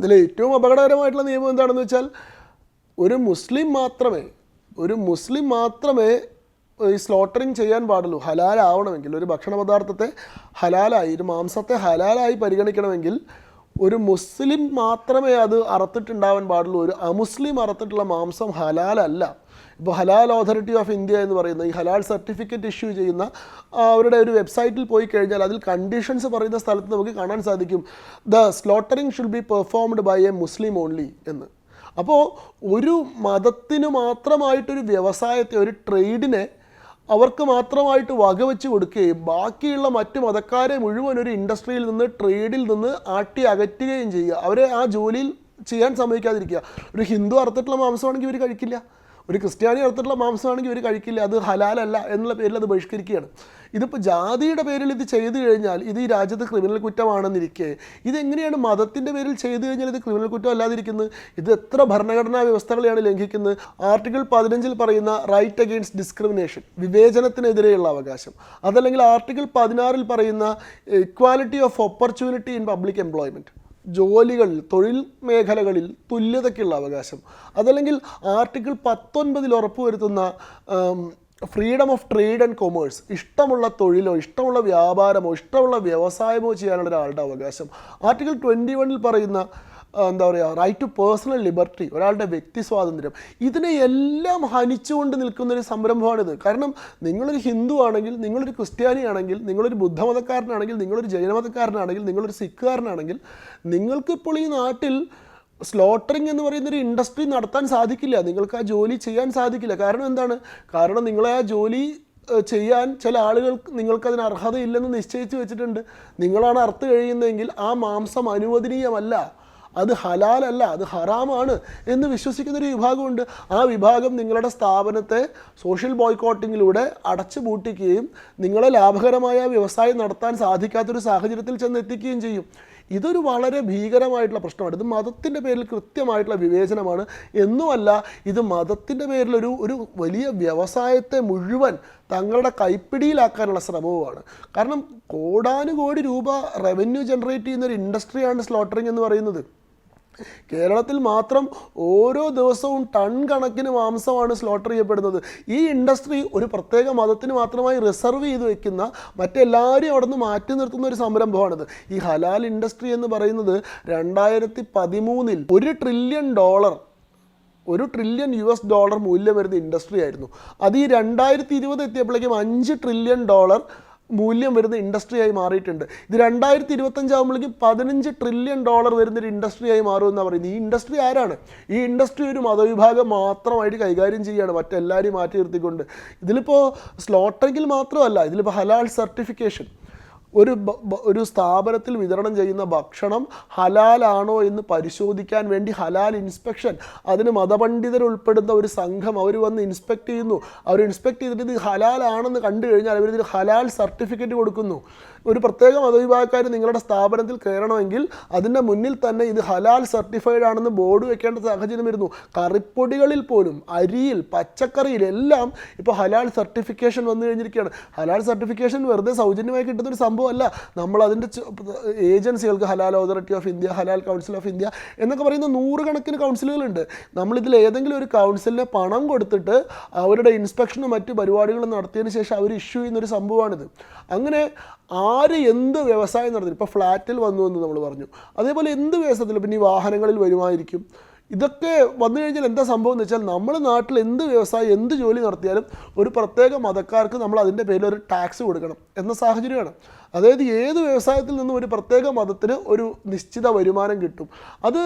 ഇതിൽ ഏറ്റവും അപകടകരമായിട്ടുള്ള നിയമം എന്താണെന്ന് വെച്ചാൽ ഒരു മുസ്ലിം മാത്രമേ ഒരു മുസ്ലിം മാത്രമേ ഈ സ്ലോട്ടറിങ് ചെയ്യാൻ പാടുള്ളൂ. ഹലാലാവണമെങ്കിൽ ഒരു ഭക്ഷണ പദാർത്ഥത്തെ ഹലാലായി ഒരു മാംസത്തെ ഹലാലായി പരിഗണിക്കണമെങ്കിൽ ഒരു മുസ്ലിം മാത്രമേ അത് അറുത്തിട്ടുണ്ടാവാൻ പാടുള്ളൂ. ഒരു അമുസ്ലിം അറുത്തിട്ടുള്ള മാംസം ഹലാലല്ല. ഇപ്പോൾ ഹലാൽ അതോറിറ്റി ഓഫ് ഇന്ത്യ എന്ന് പറയുന്ന ഈ ഹലാൽ സർട്ടിഫിക്കറ്റ് ഇഷ്യൂ ചെയ്യുന്ന അവരുടെ ഒരു വെബ്സൈറ്റിൽ പോയി കഴിഞ്ഞാൽ അതിൽ കണ്ടീഷൻസ് പറയുന്ന സ്ഥലത്ത് നമുക്ക് കാണാൻ സാധിക്കും. The slaughtering should be performed by a Muslim only എന്ന്. അപ്പോൾ ഒരു മതത്തിന് മാത്രമായിട്ടൊരു വ്യവസായത്തെ ഒരു ട്രേഡിനെ അവർക്ക് മാത്രമായിട്ട് വകവെച്ച് കൊടുക്കുകയും ബാക്കിയുള്ള മറ്റ് മതക്കാരെ മുഴുവൻ ഒരു ഇൻഡസ്ട്രിയിൽ നിന്ന് ട്രേഡിൽ നിന്ന് ആട്ടി അകറ്റുകയും ചെയ്യുക. അവരെ ആ ജോലിയിൽ ചെയ്യാൻ സമ്മതിക്കാതിരിക്കുക. ഒരു ഹിന്ദു അർത്ഥത്തിലുള്ള മാംസമാണെങ്കിൽ ഇവർ കഴിക്കില്ല. ഒരു ക്രിസ്ത്യാനി അറുത്തിട്ടുള്ള മാംസമാണെങ്കിൽ ഇവർ കഴിക്കില്ല അത് ഹലാലല്ല എന്നുള്ള പേരിൽ അത് ബഹിഷ്കരിക്കുകയാണ്. ഇതിപ്പോൾ ജാതിയുടെ പേരിൽ ഇത് ചെയ്തു കഴിഞ്ഞാൽ ഇത് ഈ രാജ്യത്ത് ക്രിമിനൽ കുറ്റമാണെന്നിരിക്കെ ഇതെങ്ങനെയാണ് മതത്തിന്റെ പേരിൽ ചെയ്തു കഴിഞ്ഞാൽ ഇത് ക്രിമിനൽ കുറ്റം അല്ലാതിരിക്കുന്നത്? ഇത് എത്ര ഭരണഘടനാ വ്യവസ്ഥകളെയാണ് ലംഘിക്കുന്നത്? ആർട്ടിക്കിൾ പതിനഞ്ചിൽ പറയുന്ന റൈറ്റ് അഗെയിൻസ്റ്റ് ഡിസ്ക്രിമിനേഷൻ വിവേചനത്തിനെതിരെയുള്ള അവകാശം. അതല്ലെങ്കിൽ ആർട്ടിക്കിൾ പതിനാറിൽ പറയുന്ന equality of opportunity in public employment. ജോലികളിൽ തൊഴിൽ മേഖലകളിൽ തുല്യതയ്ക്കുള്ള അവകാശം. അതല്ലെങ്കിൽ ആർട്ടിക്കിൾ പത്തൊൻപതിൽ ഉറപ്പുവരുത്തുന്ന freedom of trade and commerce ഇഷ്ടമുള്ള തൊഴിലോ ഇഷ്ടമുള്ള വ്യാപാരമോ ഇഷ്ടമുള്ള വ്യവസായമോ ചെയ്യാനുള്ള ഒരാളുടെ അവകാശം. ആർട്ടിക്കിൾ ട്വന്റി വണ്ണിൽ പറയുന്ന എന്താ പറയുക റൈറ്റ് ടു പേഴ്സണൽ ലിബർട്ടി ഒരാളുടെ വ്യക്തി സ്വാതന്ത്ര്യം ഇതിനെ എല്ലാം ഹനിച്ചുകൊണ്ട് നിൽക്കുന്ന ഒരു സംരംഭമാണിത്. കാരണം നിങ്ങളൊരു ഹിന്ദു ആണെങ്കിൽ നിങ്ങളൊരു ക്രിസ്ത്യാനി ആണെങ്കിൽ നിങ്ങളൊരു ബുദ്ധമതക്കാരനാണെങ്കിൽ നിങ്ങളൊരു ജൈനമതക്കാരനാണെങ്കിൽ നിങ്ങളൊരു സിഖുകാരനാണെങ്കിൽ നിങ്ങൾക്കിപ്പോൾ ഈ നാട്ടിൽ സ്ലോട്ടറിംഗ് എന്ന് പറയുന്നൊരു ഇൻഡസ്ട്രി നടത്താൻ സാധിക്കില്ല. നിങ്ങൾക്ക് ആ ജോലി ചെയ്യാൻ സാധിക്കില്ല. കാരണം എന്താണ്? കാരണം നിങ്ങളെ ആ ജോലി ചെയ്യാൻ ചില ആളുകൾ നിങ്ങൾക്കതിന് അർഹതയില്ലെന്ന് നിശ്ചയിച്ച് വെച്ചിട്ടുണ്ട്. നിങ്ങളാണ് അറുത്ത് കഴിയുന്നതെങ്കിൽ ആ മാംസം അനുവദനീയമല്ല. അത് ഹലാലല്ല അത് ഹറാമാണ് എന്ന് വിശ്വസിക്കുന്ന ഒരു വിഭാഗമുണ്ട്. ആ വിഭാഗം നിങ്ങളുടെ സ്ഥാപനത്തെ സോഷ്യൽ ബോയ്ക്കോട്ടിങ്ങിലൂടെ അടച്ചു പൂട്ടിക്കുകയും നിങ്ങളെ ലാഭകരമായ വ്യവസായം നടത്താൻ സാധിക്കാത്തൊരു സാഹചര്യത്തിൽ ചെന്ന് എത്തിക്കുകയും ചെയ്യും. ഇതൊരു വളരെ ഭീകരമായിട്ടുള്ള പ്രശ്നമാണ്. ഇത് മതത്തിന്റെ പേരിൽ കൃത്യമായിട്ടുള്ള വിവേചനമാണ്. എന്നുമല്ല ഇത് മതത്തിന്റെ പേരിലൊരു ഒരു വലിയ വ്യവസായത്തെ മുഴുവൻ തങ്ങളുടെ കൈപ്പിടിയിലാക്കാനുള്ള ശ്രമവുമാണ്. കാരണം കോടാനുകോടി രൂപ റവന്യൂ ജനറേറ്റ് ചെയ്യുന്ന ഒരു ഇൻഡസ്ട്രിയാണ് സ്ലോട്ടറിങ് എന്ന് പറയുന്നത്. കേരളത്തിൽ മാത്രം ഓരോ ദിവസവും ടൺ കണക്കിന് മാംസമാണ് സ്ലോട്ടർ ചെയ്യപ്പെടുന്നത്. ഈ ഇൻഡസ്ട്രി ഒരു പ്രത്യേക മതത്തിന് മാത്രമായി റിസർവ് ചെയ്ത് വെക്കുന്ന മറ്റെല്ലാവരെയും അവിടെ നിന്ന് മാറ്റി നിർത്തുന്ന ഒരു സംരംഭമാണിത്. ഈ ഹലാൽ ഇൻഡസ്ട്രി എന്ന് പറയുന്നത് രണ്ടായിരത്തി പതിമൂന്നിൽ ഒരു ട്രില്യൺ ഡോളർ ഒരു ട്രില്യൺ യു എസ് ഡോളർ മൂല്യം വരുന്ന ഇൻഡസ്ട്രി ആയിരുന്നു. അത് ഈ രണ്ടായിരത്തി ഇരുപത് എത്തിയപ്പോഴേക്കും അഞ്ച് ട്രില്യൺ ഡോളർ മൂല്യം വരുന്ന ഇൻഡസ്ട്രിയായി മാറിയിട്ടുണ്ട്. ഇത് രണ്ടായിരത്തി ഇരുപത്തഞ്ചാകുമ്പോഴേക്കും പതിനഞ്ച് ട്രില്യൺ ഡോളർ വരുന്നൊരു ഇൻഡസ്ട്രിയായി മാറുമെന്നാണ് പറയുന്നത്. ഈ ഇൻഡസ്ട്രി ആരാണ്? ഈ ഇൻഡസ്ട്രി ഒരു മതവിഭാഗം മാത്രമായിട്ട് കൈകാര്യം ചെയ്യുകയാണ്. മറ്റെല്ലാവരെയും മാറ്റി നിർത്തിക്കൊണ്ട്. ഇതിലിപ്പോൾ സ്ലോട്ടെങ്കിൽ മാത്രമല്ല ഇതിലിപ്പോൾ ഹലാൽ സർട്ടിഫിക്കേഷൻ ഒരു ഒരു സ്ഥാപനത്തിൽ വിതരണം ചെയ്യുന്ന ഭക്ഷണം ഹലാലാണോ എന്ന് പരിശോധിക്കാൻ വേണ്ടി ഹലാൽ ഇൻസ്പെക്ഷൻ അതിന് മതപണ്ഡിതർ ഉൾപ്പെടുന്ന ഒരു സംഘം അവർ വന്ന് ഇൻസ്പെക്ട് ചെയ്യുന്നു. അവർ ഇൻസ്പെക്ട് ചെയ്തിട്ട് ഇത് ഹലാലാണെന്ന് കണ്ടു കഴിഞ്ഞാൽ അവർ ഇതിന് ഹലാൽ സർട്ടിഫിക്കറ്റ് കൊടുക്കുന്നു. ഒരു പ്രത്യേക മതവിഭാഗക്കാർ നിങ്ങളുടെ സ്ഥാപനത്തിൽ കയറണമെങ്കിൽ അതിന്റെ മുന്നിൽ തന്നെ ഇത് ഹലാൽ സർട്ടിഫൈഡ് ആണെന്ന് ബോർഡ് വെക്കേണ്ട സാഹചര്യം വരുന്നു. കറിപ്പൊടികളിൽ പോലും അരിയിൽ പച്ചക്കറിയിൽ എല്ലാം ഇപ്പോൾ ഹലാൽ സർട്ടിഫിക്കേഷൻ വന്നു കഴിഞ്ഞിരിക്കുകയാണ്. ഹലാൽ സർട്ടിഫിക്കേഷൻ വെറുതെ സൗജന്യമായി കിട്ടുന്ന ഒരു സംഭവമല്ല. നമ്മൾ അതിന്റെ ഏജൻസികൾക്ക് Halal Authority of India Halal Council of India എന്നൊക്കെ പറയുന്ന നൂറുകണക്കിന് കൗൺസിലുകളുണ്ട് നമ്മളിതിൽ ഏതെങ്കിലും ഒരു കൗൺസിലിന് പണം കൊടുത്തിട്ട് അവരുടെ ഇൻസ്പെക്ഷനും മറ്റ് പരിപാടികളും നടത്തിയതിന് ശേഷം അവർ ഇഷ്യൂ ചെയ്യുന്നൊരു സംഭവമാണിത്. അങ്ങനെ ആര് എന്ത് വ്യവസായം നടത്തി ഇപ്പോൾ ഫ്ലാറ്റിൽ വന്നു എന്ന് നമ്മൾ പറഞ്ഞു. അതേപോലെ എന്ത് വ്യവസായത്തിൽ പിന്നെ ഈ വാഹനങ്ങളിൽ വരുമായിരിക്കും? ഇതൊക്കെ വന്നു കഴിഞ്ഞാൽ എന്താ സംഭവം എന്ന് വെച്ചാൽ നമ്മുടെ നാട്ടിൽ എന്ത് വ്യവസായം എന്ത് ജോലി നടത്തിയാലും ഒരു പ്രത്യേക മതക്കാർക്ക് നമ്മൾ അതിന്റെ പേരിൽ ഒരു ടാക്സ് കൊടുക്കണം എന്ന സാഹചര്യമാണ്. അതായത് ഏത് വ്യവസായത്തിൽ നിന്നും ഒരു പ്രത്യേക മതത്തിന് ഒരു നിശ്ചിത വരുമാനം കിട്ടും. അത്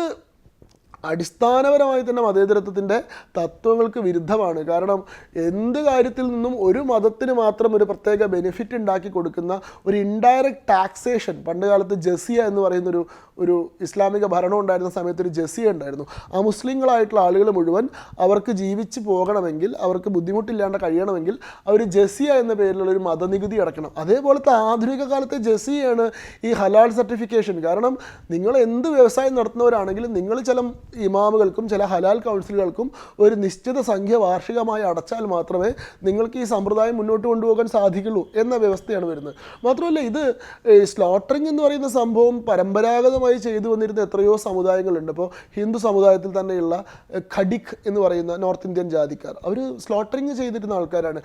അടിസ്ഥാനപരമായി തന്നെ മതേതരത്വത്തിന്റെ തത്വങ്ങൾക്ക് വിരുദ്ധമാണ്. കാരണം എന്ത് കാര്യത്തിൽ നിന്നും ഒരു മതത്തിന് മാത്രം ഒരു പ്രത്യേക ബെനിഫിറ്റ് ഉണ്ടാക്കി കൊടുക്കുന്ന ഒരു ഇൻഡയറക്റ്റ് ടാക്സേഷൻ പണ്ട് കാലത്ത് ജസിയ എന്ന് പറയുന്ന ഒരു ഒരു ഇസ്ലാമിക ഭരണം ഉണ്ടായിരുന്ന സമയത്ത് ഒരു ജസിയ ഉണ്ടായിരുന്നു. ആ മുസ്ലിങ്ങളായിട്ടുള്ള ആളുകൾ മുഴുവൻ അവർക്ക് ജീവിച്ച് പോകണമെങ്കിൽ അവർക്ക് ബുദ്ധിമുട്ടില്ലാണ്ട് കഴിയണമെങ്കിൽ അവർ ജസിയ എന്ന പേരിലുള്ള ഒരു മതനികുതി അടക്കണം അതേപോലത്തെ ആധുനിക കാലത്തെ ജസിയാണ് ഈ ഹലാൽ സർട്ടിഫിക്കേഷൻ കാരണം നിങ്ങൾ എന്ത് വ്യവസായം നടത്തുന്നവരാണെങ്കിലും നിങ്ങൾ ചില ഇമാമുകൾക്കും ചില ഹലാൽ കൗൺസിലുകൾക്കും ഒരു നിശ്ചിത സംഖ്യ വാർഷികമായി അടച്ചാൽ മാത്രമേ നിങ്ങൾക്ക് ഈ സമ്പ്രദായം മുന്നോട്ട് കൊണ്ടുപോകാൻ സാധിക്കുള്ളൂ എന്ന വ്യവസ്ഥയാണ് വരുന്നത്. മാത്രമല്ല ഇത് സ്ലോട്ടറിംഗ് എന്ന് പറയുന്ന സംഭവം പരമ്പരാഗതമായി ചെയ്തു വന്നിരുന്ന എത്രയോ സമുദായങ്ങളുണ്ട്. ഇപ്പോൾ ഹിന്ദു സമുദായത്തിൽ തന്നെയുള്ള ഖഡിഖ് എന്ന് പറയുന്ന നോർത്ത് ഇന്ത്യൻ ജാതിക്കാർ. അവർ സ്ലോട്ടറിംഗ് ചെയ്തിരുന്ന ആൾക്കാരാണ്.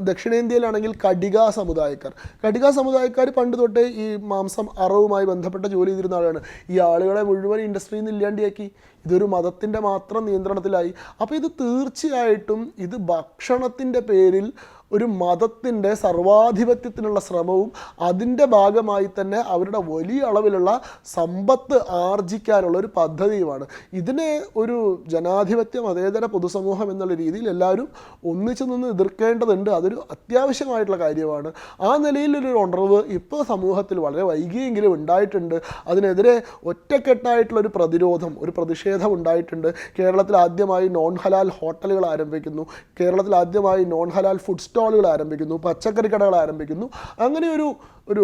ദക്ഷിണേന്ത്യയിലാണെങ്കിൽ കടിക സമുദായക്കാർ. കടിക സമുദായക്കാർ പണ്ട് തൊട്ടേ ഈ മാംസം അറവുമായി ബന്ധപ്പെട്ട ജോലി ചെയ്തിരുന്ന ആളാണ്. ഈ ആളുകളെ മുഴുവൻ ഇൻഡസ്ട്രിയിൽ നിന്ന് ഇല്ലാണ്ടിയാക്കി ഇതൊരു മതത്തിന്റെ മാത്രം നിയന്ത്രണത്തിലായി. അപ്പോൾ ഇത് തീർച്ചയായിട്ടും ഇത് ഭക്ഷണത്തിന്റെ പേരിൽ ഒരു മതത്തിന്റെ സർവാധിപത്യത്തിനുള്ള ശ്രമവും അതിന്റെ ഭാഗമായി തന്നെ അവരുടെ വലിയ അളവിലുള്ള സമ്പത്ത് ആർജിക്കാനുള്ള ഒരു പദ്ധതിയുമാണ്. ഇതിനെ ഒരു ജനാധിപത്യ മതേതര പൊതുസമൂഹം എന്നുള്ള രീതിയിൽ എല്ലാവരും ഒന്നിച്ചു നിന്ന് എതിർക്കേണ്ടതുണ്ട്. അതൊരു അത്യാവശ്യമായിട്ടുള്ള കാര്യമാണ്. ആ നിലയിലൊരു ഉണർവ് ഇപ്പോൾ സമൂഹത്തിൽ വളരെ വൈകിയെങ്കിലും ഉണ്ടായിട്ടുണ്ട്. അതിനെതിരെ ഒറ്റക്കെട്ടായിട്ടുള്ളൊരു പ്രതിരോധം ഒരു പ്രതിഷേധം ഉണ്ടായിട്ടുണ്ട്. കേരളത്തിൽ ആദ്യമായി നോൺ ഹലാൽ ഹോട്ടലുകൾ ആരംഭിക്കുന്നു. കേരളത്തിൽ ആദ്യമായി നോൺ ഹലാൽ ഫുഡ് സ്റ്റോളുകൾ ആരംഭിക്കുന്നു പച്ചക്കറി കടകൾ ആരംഭിക്കുന്നു. അങ്ങനെ ഒരു ഒരു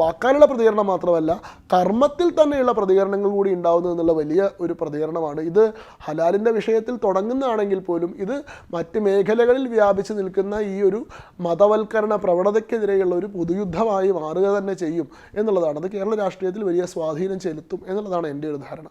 വാക്കാലുള്ള പ്രതികരണം മാത്രമല്ല കർമ്മത്തിൽ തന്നെയുള്ള പ്രതികരണങ്ങൾ കൂടി ഉണ്ടാവുന്നു എന്നുള്ള വലിയ ഒരു പ്രതികരണമാണ്. ഇത് ഹലാലിന്റെ വിഷയത്തിൽ തുടങ്ങുന്നതാണെങ്കിൽ പോലും ഇത് മറ്റ് മേഖലകളിൽ വ്യാപിച്ചു നിൽക്കുന്ന ഈ ഒരു മതവൽക്കരണ പ്രവണതയ്ക്കെതിരെയുള്ള ഒരു പൊതുയുദ്ധമായി മാറുക തന്നെ ചെയ്യും എന്നുള്ളതാണ്. അത് കേരള രാഷ്ട്രീയത്തിൽ വലിയ സ്വാധീനം ചെലുത്തും എന്നുള്ളതാണ് എന്റെ ഒരു ധാരണ.